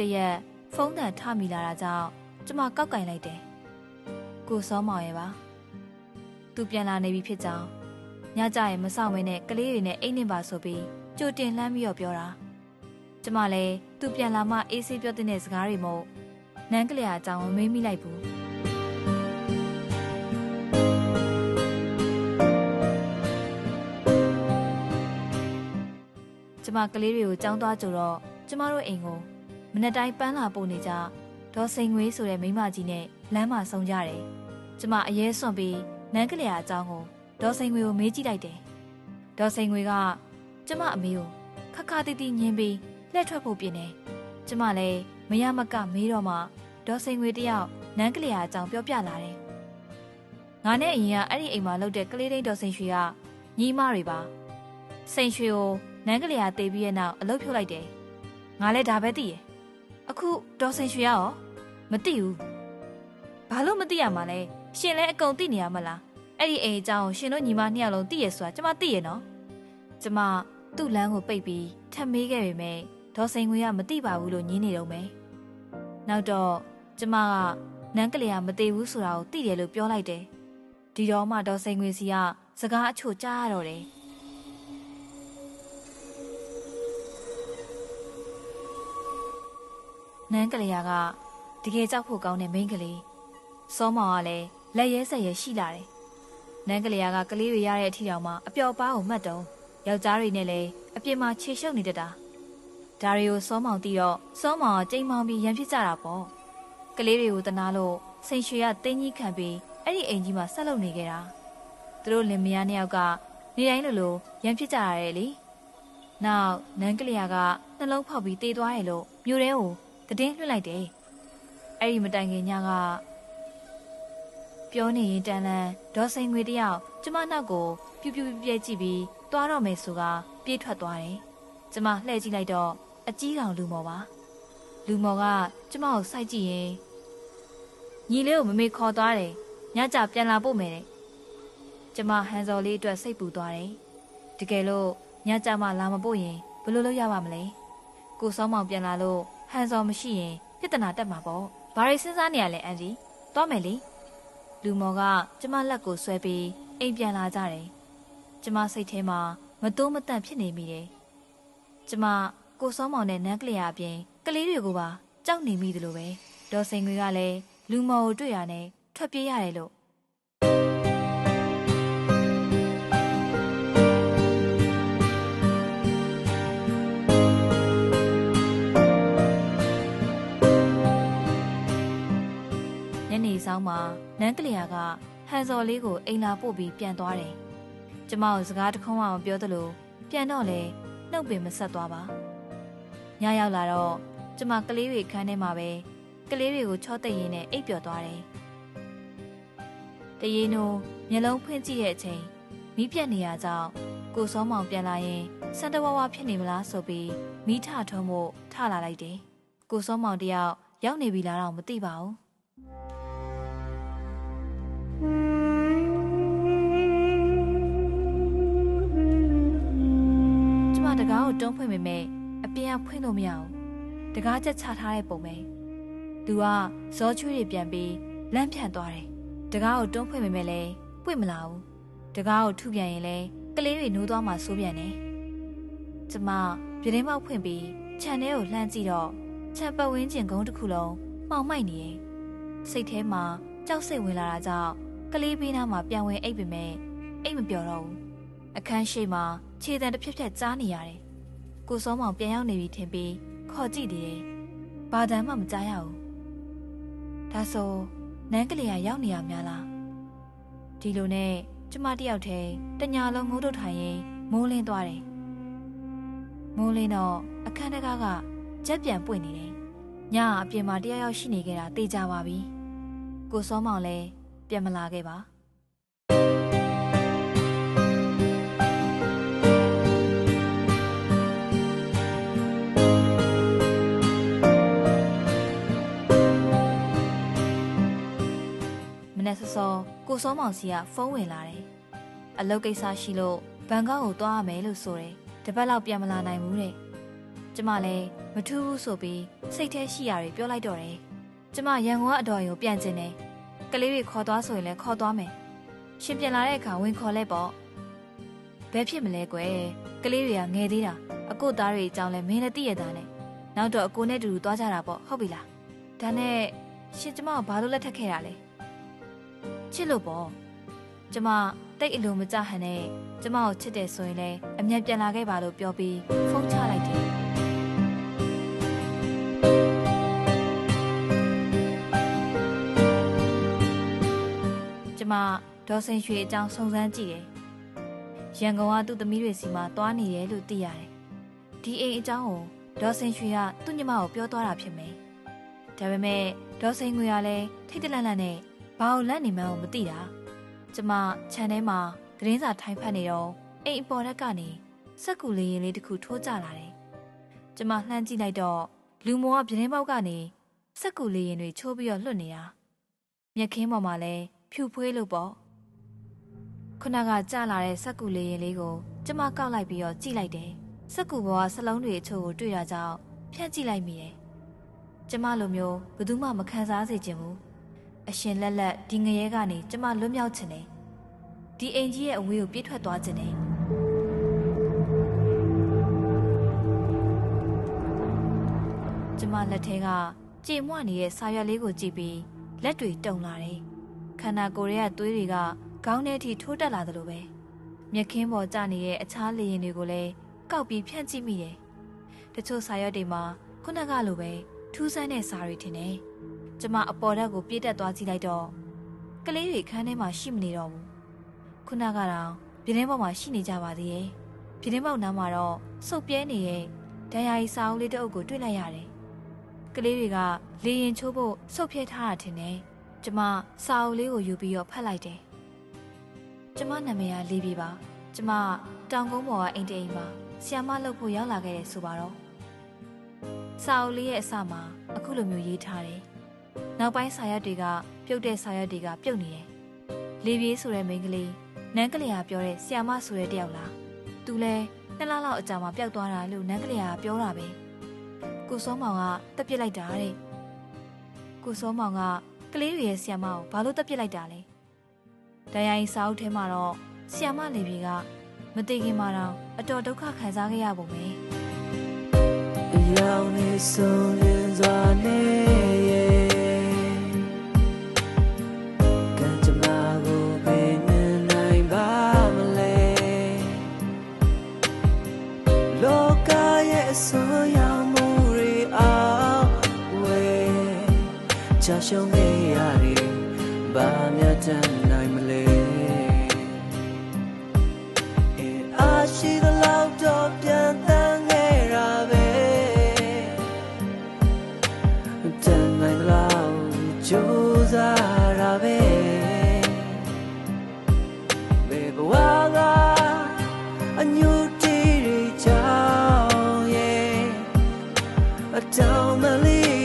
တရက်ဖုန်းတန်ထမိလာတာကြောင့်ကျမကောက်ကင်လိုက်တယ်ကိုစောမောင်ရဲ့ပါသူပြန်လာနေပြီဖြစ်ကြောင်းညကြရင်မဆောင်မင်းနဲ့ကလေးတွေနဲ့အိတ်နေပါဆိုပြီးကြိုတင်လှမ်းပြီးတော့ပြောတာကျမလည်းသူပြန်လာမှအေးဆေးပြောတဲ့စကားတွေမို့နန်းကလေးအကြောင်းမမေးမိလိုက်ဘူးကျမကလေးတွေကိုကြောင်းသွားကြတော့ကျမတို့အိမ်ကို မနေ့တိုင်းပန်းလာပို့နေကြဒေါ်စိန်ငွေဆိုတဲ့မိမကြီးနဲ့လမ်းမှာဆုံကြတယ်။ကျမအရေးစွန့်ပြီးနန်းကလေးအကြောင်းကိုဒေါ်စိန်ငွေကိုမေးကြည့်လိုက်တယ်။ဒေါ်စိန်ငွေကကျမအမေကိုခက်ခါတီးတီးညင်းပြီးလှည့်ထွက်ဖို့ပြင်တယ်။ကျမလည်းမရမကမေးတော့မှဒေါ်စိန်ငွေတယောက်နန်းကလေးအကြောင်းပြောပြလာတယ်။ငါနဲ့အရင်ကအဲ့ဒီအိမ်မှာလုပ်တဲ့ကလေးတိန်ဒေါ်စိန်ရွှေကညီမတွေပါ။စိန်ရွှေကိုနန်းကလေးကတေးပြီးရဲ့နောက်အလုပ်ဖြုတ်လိုက်တယ်။ငါလည်းဒါပဲသိရ။ အခုဒေါ်စင်ရွှေရောမသိဘူးဘာလို့မသိရမှာလဲရှင်လဲအကုန်သိနေရမလားအဲ့ဒီအိမ်အကြောင်းရှင်တို့ညီမနှစ်ယောက်လုံးသိရဆိုတာကျမသိရနော်ကျမသူ့လမ်းကိုပိတ်ပြီးထပ်မေးခဲ့ပေမဲ့ဒေါ်စိန်ငွေကမသိပါဘူးလို့ညင်းနေတော့မယ်နောက်တော့ကျမကနန်းကလေးကမသိဘူးဆိုတာကိုသိတယ်လို့ပြောလိုက်တယ်ဒီတော့မှဒေါ်စိန်ငွေစီကစကားအချို့ကြားရတော့တယ် နန်းကလေးကတကယ်ကြောက်ဖို့ကောင်းတဲ့မိန်းကလေးစောမောင်ကလည်းလက်ရဲဆက်ရဲရှိလာတယ်နန်းကလေးကကလေးတွေရတဲ့အထီတောင်မှအပျော်ပါးကိုမှတ်တုံးယောက်ျားတွေနဲ့လည်းအပြင်မှာခြေရှုပ်နေတတ်တာဒါတွေကိုစောမောင်တီးတော့စောမောင်ကကြိမ်မောင်ပြီးရန်ဖြစ်ကြတာပေါ့ကလေးတွေကိုတနာလို့စိန်ရွှေကတင်းကြီးခံပြီးအဲ့ဒီအိမ်ကြီးမှာဆက်လုပ်နေခဲ့တာသူတို့လင်မယားနှစ်ယောက်ကနေတိုင်းလိုလိုရန်ဖြစ်ကြရတယ်လေနောက်နန်းကလေးကနှလုံးဖောက်ပြီးတေးသွားရလို့မြို့ထဲကို တည်င်းလွှတ်လိုက်တယ်အဲ့ဒီမတိုင်ခင်ညကပြောနေရင်တန်လန်ဒေါ်စိန်ငွေတယောက်ကျမနောက်ကိုပြူပြူပြဲကြည့်ပြီးသွားတော့မယ်ဆိုကပြေးထွက်သွားတယ်ကျမလှည့်ကြည့်လိုက်တော့အကြီးကောင်လူမော်ပါလူမော်ကကျမကိုစိုက်ကြည့်ရင်ညီလေးကိုမမေခေါ်သွားတယ်ညကြပြန်လာဖို့မယ်တဲ့ကျမဟန်စော်လေးအတွက်စိတ်ပူသွားတယ်တကယ်လို့ညကြမှလာမပို့ရင်ဘယ်လိုလုပ်ရပါမလဲကိုစောင်းမောင်ပြန်လာလို့ ဟန်စော်မရှိရင်ပြဿနာတက်မှာပေါ့ဘာတွေစဉ်းစားနေရလဲအန်ဒီသွားမယ်လေလူမော်ကကျမလက်ကိုဆွဲပြီးအိမ်ပြန်လာကြတယ်ကျမစိတ်ထဲမှာမတိုးမတန့်ဖြစ်နေမိတယ်ကျမကိုစောမောင်နဲ့နန်းကလေးအပြင်ကလေးတွေကိုပါကြောက်နေမိသလိုပဲဒေါ်စိန်ငွေကလည်းလူမော်ကိုတွေ့ရနဲ့ထွက်ပြေးရတယ်လို့ ဆောင်မှာနန်းကလျာကဟန်စော်လေးကိုအိမ်လာပို့ပြီးပြန်သွားတယ်။ကျမကိုစကားတခုမှမပြောသလိုပြန်တော့လေနှုတ်ပင်မဆက်သွားပါ။ညရောက်လာတော့ကျမကလေးတွေခန်းထဲမှာပဲကလေးတွေကိုချောသိရင်နဲ့အိပ်ပျော်သွားတယ်။တရေနိုးမျက်လုံးဖွင့်ကြည့်တဲ့အချိန်မိပြက်နေရကြောင်းကိုစောမောင်ပြန်လာရင်စံတဝါဝါဖြစ်နေမလားဆိုပြီးမိထထုံးဖို့ထလာလိုက်တယ်။ကိုစောမောင်တယောက်ရောက်နေပြီလားတော့မသိပါဘူး ကျမတကားကိုတုံးဖွင့်ပေမဲ့အပြင်ကဖွင့်လို့မရဘူးတကားချက်ချထားတဲ့ပုံပဲသူကဇောချွေးတွေပြန်ပြီးလန့်ဖြန့်သွားတယ်တကားကိုတုံးဖွင့်ပေမဲ့လည်းပွင့်မလာဘူးတကားကိုထုပြန်ရင်လည်းကလေးတွေနိုးသွားမှဆိုးပြန်တယ်ကျမပြတင်းပေါက်ဖွင့်ပြီးခြံထဲကိုလှမ်းကြည့်တော့ခြံပတ်ဝန်းကျင်ကုန်းတစ်ခုလုံးမှောင်မိုက်နေတယ်စိတ်ထဲမှာကြောက်စိတ်ဝင်လာတာကြောင့်ကလေးဘေးနားမှာပြန်ဝင်အိပ်ပေမဲ့အိပ်မပျော်တော့ဘူးအခန်းရှိမှာခြေတံတစ်ဖြက်ဖြက်ကြားနေရတယ် ကိုစောမောင်ပြန်ရောက်နေပြီထင်ပြီးခေါ်ကြည့်သေးတယ်ဘာတမ်းမှမကြားရဘူးဒါဆိုနန်းကလေးကရောက်နေရများလားဒီလိုနဲ့ကျမတယောက်တည်းတညာလုံးငိုးတို့ထိုင်ရင်မိုးလင်းသွားတယ်မိုးလင်းတော့အခန်းတကားကကြက်ပြန်ပွင့်နေတယ်ညအပြင်မှာတယောက်ယောက်ရှိနေခဲ့တာသိကြပါပြီကိုစောမောင်လည်းပြန်မလာခဲ့ပါ နေ့စောစောကိုစောမောင်စီကဖုန်းဝင်လာတယ်အလုပ်ကိစ္စရှိလို့ဘန်ကောက်ကိုသွားရမယ်လို့ဆိုတယ်တပတ်လောက်ပြန်မလာနိုင်ဘူးတဲ့ကျမလည်းမထူးဘူးဆိုပြီးစိတ်ထဲရှိရာတွေပြောလိုက်တော့တယ်ကျမရန်ကုန်ကအတော်ရင်ကိုပြန်ကျင်တယ်ကလေးတွေခေါ်သွားဆိုရင်လည်းခေါ်သွားမယ်ရှင်ပြန်လာတဲ့အခါဝင်ခေါ်လိုက်ပေါ့ဘယ်ဖြစ်မလဲကွယ်ကလေးတွေကငယ်သေးတာအကိုသားတွေအကြောင်းလဲမင်းလည်းသိရတာနဲ့နောက်တော့အကိုနဲ့တူတူသွားကြတာပေါ့ဟုတ်ပြီလားဒါနဲ့ရှင်ကျမကဘာလို့လက်ထပ်ခဲ့တာလဲ ချစ်လို့ပေါ့ကျမတိတ်အလိုမကြဟန်နဲ့ကျမကိုချစ်တယ်ဆိုရင်လည်းအမျက်ပြန်လာခဲ့ပါလို့ပြောပြီးဖုန်းချလိုက်တယ်ကျမဒေါ်စင်ရွှေအကြောင်းစုံစမ်းကြည့်တယ်ရန်ကုန်ကသူ့သမီးတွေစီမှာတွားနေတယ်လို့သိရတယ်ဒီအိမ်အကြောင်းကိုဒေါ်စင်ရွှေကသူ့ညီမကိုပြောသွားတာဖြစ်မယ်ဒါပေမဲ့ဒေါ်စင်ငွေကလည်းထိတ်တလန့်လန့်နဲ့ ဘာလို့လက်နေမှန်းကိုမသိတာကျမခြံထဲမှာသတင်းစာထိုင်ဖတ်နေတော့အိမ်အပေါ်ရက်ကနေစက်ကူလေးရင်လေးတစ်ခုထိုးကျလာတယ်ကျမလှမ်းကြည့်လိုက်တော့လူမောကပြတင်းပေါက်ကနေစက်ကူလေးရင်တွေချိုးပြီးတော့လွတ်နေတာမြက်ခင်းပေါ်မှာလဲဖြူဖွေးလို့ပေါ့ခုနကကျလာတဲ့စက်ကူလေးရင်လေးကိုကျမကောက်လိုက်ပြီးတော့ကြည့်လိုက်တယ်စက်ကူပေါ်ကစလုံးတွေအချို့ကိုတွေ့တာကြောင့်ဖြန့်ကြည့်လိုက်မိတယ်ကျမလိုမျိုးဘယ်သူမှမခံစားစေချင်ဘူး အရှင်လက်လက်ဒီငရဲကနေကျမလွတ်မြောက်ချင်တယ်ဒီအိမ်ကြီးရဲ့အဝေးကိုပြေးထွက်သွားချင်တယ်ကျမလက်ထဲကကြေမွနေတဲ့ဆာရွက်လေးကိုကြည့်ပြီးလက်တွေတုံလာတယ်ခန္ဓာကိုယ်ရဲ့သွေးတွေကခေါင်းထဲထိထိုးတက်လာသလိုပဲမြက်ခင်းပေါ်ကျနေတဲ့အခြားလေရင်တွေကိုလည်းကောက်ပြီးဖြန့်ကြည့်မိတယ်တချို့ဆာရွက်တွေမှာခုနကလိုပဲထူးဆန်းတဲ့စာတွေထင်တယ် ကျမအပေါ်ဓာတ်ကိုပြေးတက်သွားကြည့်လိုက်တော့ကလေးတွေခန်းထဲမှာရှိမနေတော့ဘူးခုနကတော့ပြတင်းပေါ်မှာရှိနေကြပါသေးရဲ့ပြတင်းပေါက်နားမှာတော့စုပ်ပြဲနေတဲ့ဒဏ်ရာရီစာအုပ်လေးတစ်အုပ်ကိုတွေ့လိုက်ရတယ်ကလေးတွေကလေရင်ချိုးဖို့စုပ်ပြဲထားတာထင်တယ်ကျမစာအုပ်လေးကိုယူပြီးတော့ဖတ်လိုက်တယ်ကျမနာမည်ကလေးပြေပါကျမတောင်ကုန်းပေါ်ကအိမ်တိမ်မှာဆီယမလုပ်ဖို့ရောက်လာခဲ့တယ်ဆိုပါတော့စာအုပ်လေးရဲ့အစမှာအခုလိုမျိုးရေးထားတယ် နောက်ပိုင်းစာရွက်တွေကပြုတ်တဲ့စာရွက်တွေကပြုတ်နေတယ်။လေပြေးဆိုတဲ့မိန်းကလေးနန်းကလေးကပြောတဲ့ဆီယာမဆိုတဲ့တယောက်လား။သူလဲနှစ်လလောက်အကြာမှာပျောက်သွားတာလို့နန်းကလေးကပြောတာပဲ။ကိုစောမောင်ကတက်ပစ်လိုက်တာတဲ့။ကိုစောမောင်ကကလေးတွေရဲ့ဆီယာမကိုဘာလို့တက်ပစ်လိုက်တာလဲ။ဒဏ်ရာရီစာအုပ်ထဲမှာတော့ဆီယာမလေပြေကမသိခင်မှာတော့အတော်ဒုက္ခခံစားခဲ့ရပုံပဲ။အယောင်နဲ့ဆုံးလင်းစွာနဲ့ ရဲ့အစိုးရမှုတွေအောင်ဝဲချရှုံးခဲ့ရတယ်ဘာမြတ်တမ်း 小蛮力